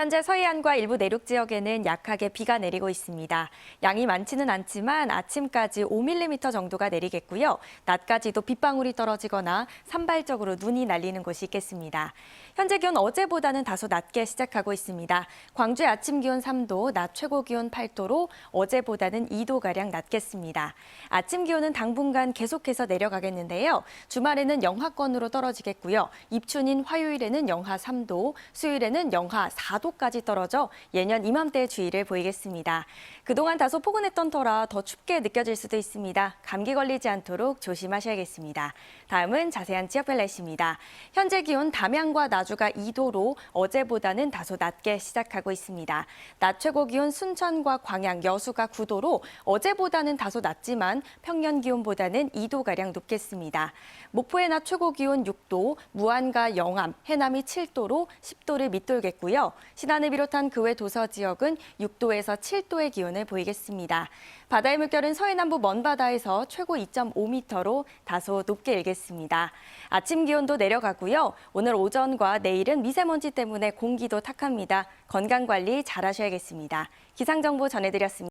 현재 서해안과 일부 내륙 지역에는 약하게 비가 내리고 있습니다. 양이 많지는 않지만 아침까지 5mm 정도가 내리겠고요. 낮까지도 빗방울이 떨어지거나 산발적으로 눈이 날리는 곳이 있겠습니다. 현재 기온 어제보다는 다소 낮게 시작하고 있습니다. 광주의 아침 기온 3도, 낮 최고 기온 8도로 어제보다는 2도가량 낮겠습니다. 아침 기온은 당분간 계속해서 내려가겠는데요. 주말에는 영하권으로 떨어지겠고요. 입춘인 화요일에는 영하 3도, 수요일에는 영하 4도 까지 떨어져 예년 이맘때 주의를 보이겠습니다. 그동안 다소 포근했던 터라 더 춥게 느껴질 수도 있습니다. 감기 걸리지 않도록 조심하셔야겠습니다. 다음은 자세한 지역별 날씨입니다. 현재 기온 담양과 나주가 2도로 어제보다는 다소 낮게 시작하고 있습니다. 낮 최고 기온 순천과 광양, 여수가 9도로 어제보다는 다소 낮지만 평년 기온보다는 2도가량 높겠습니다. 목포의 낮 최고 기온 6도, 무안과 영암, 해남이 7도로 10도를 밑돌겠고요. 신안을 비롯한 그 외 도서 지역은 6도에서 7도의 기온을 보이겠습니다. 바다의 물결은 서해남부 먼바다에서 최고 2.5m로 다소 높게 일겠습니다. 아침 기온도 내려가고요. 오늘 오전과 내일은 미세먼지 때문에 공기도 탁합니다. 건강 관리 잘 하셔야겠습니다. 기상정보 전해드렸습니다.